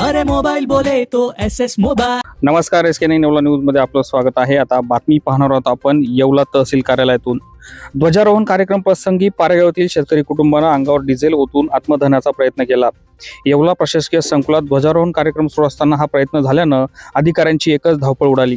अरे मोबाईल बोले तो एस एस मोबाईल. नमस्कार एस के नाईन येवला न्यूजमध्ये आपलं स्वागत आहे. आता बातमी पाहणार आहोत आपण येवला तहसील कार्यालयातून. ध्वजारोहण कार्यक्रम प्रसंगी पारेगावातील शेतकरी कुटुंबानं अंगावर डिझेल ओतून आत्मधनाचा प्रयत्न केला. येवला प्रशासकीय संकुलात ध्वजारोहण कार्यक्रम सुरू असताना हा प्रयत्न झाल्यानं अधिकाऱ्यांची एकच धावपळ उडाली.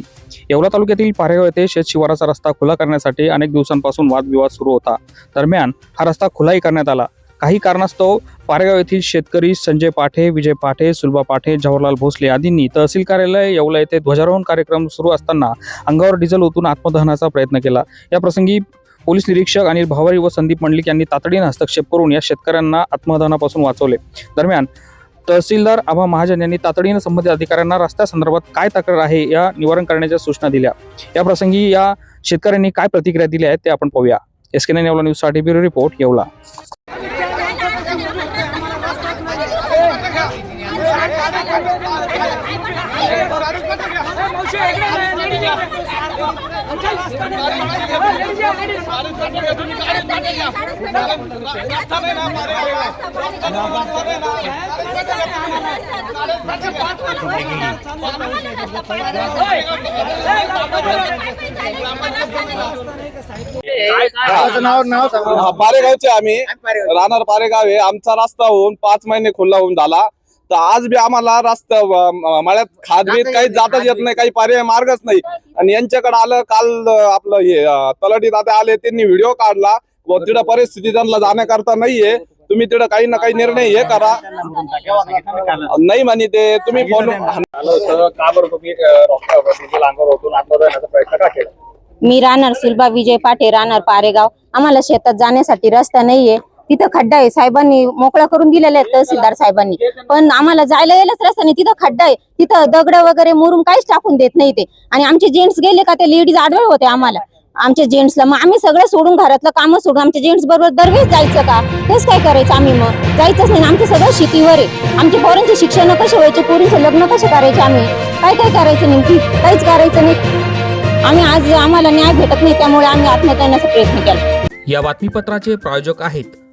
येवला तालुक्यातील पारेगाव येथे शेत शिवाराचा रस्ता खुला करण्यासाठी अनेक दिवसांपासून वादविवाद सुरू होता. दरम्यान हा रस्ता खुलाही करण्यात आला. काही कारणास्तव पारेगाव येथील शेतकरी संजय पाठे विजय पाठे सुलभा पाठे जवाहरलाल भोसले आदींनी तहसील कार्यालय येवला येथे ध्वजारोहण कार्यक्रम सुरू असताना अंगावर डिझेल ओतून आत्मदहनाचा प्रयत्न केला. या प्रसंगी पोलीस निरीक्षक अनिल भावारी व संदीप मंडलिक यांनी तातडीने हस्तक्षेप करून या शेतकऱ्यांना आत्मदहनापासून वाचवले. दरम्यान तहसीलदार आभा महाजन यांनी तातडीने संबंधित अधिकाऱ्यांना रस्त्यासंदर्भात काय तक्रार आहे या निवारण करण्याच्या सूचना दिल्या. या प्रसंगी या शेतकऱ्यांनी काय प्रतिक्रिया दिल्या आहेत ते आपण पाहूया. एस के नाईन येवला न्यूजसाठी ब्युरो रिपोर्ट येवला. हा, पारेगावचे आम्ही. राहणार पारेगाव आहे. आमचा रस्ता होऊन पाच महिने खुल्ला होऊन झाला. तर आज बी आम्हाला रस्ता मळ्यात खात बीत काही जाताच येत नाही काही पर्याय मार्गच नाही. आणि यांच्याकडे आलं काल आपलं हे तलाठी दादा आले त्यांनी व्हिडिओ काढला. व तिथं परिस्थिती त्यांना जाण्याकरता नाहीये. तुम्ही तिथं काही ना काही निर्णय हे करा. नाही म्हणे ते तुम्ही फोन मी राहणार सुलभा विजय पाटे राहणार पारेगाव. आम्हाला शेतात जाण्यासाठी रस्ता नाहीये. तिथं खड्डा आहे. साहेबांनी मोकळा करून दिलेला आहे तहसीलदार साहेबांनी. पण आम्हाला जायला यायलाच रस्ता नाही. तिथं खड्डा आहे. तिथं दगड वगैरे मुरुम काहीच टाकून देत नाही ते. आणि आमचे जेंट्स गेले का ते लेडीज आडवळ होते आम्हाला. आमच्या जेंट्सला मग आम्ही सगळं सोडून घरातलं काम सोडून आमच्या जेंट्स बरोबर दरवेळेस जायचं का? तेच काय करायचं आम्ही मग? जायचंच नाही. आमचं सगळं शेतीवर आहे. आमच्या पोरांचे शिक्षण कसे व्हायचे? पोरींचे लग्न कसे करायचे आम्ही? काय काय करायचं नेमकी? काहीच करायचं नाही. आम्ही आज आम्हाला न्याय भेटत नाही. त्यामुळे आम्ही आत्महत्या करण्याचा प्रयत्न केला. या बातमीपत्राचे प्रायोजक आहेत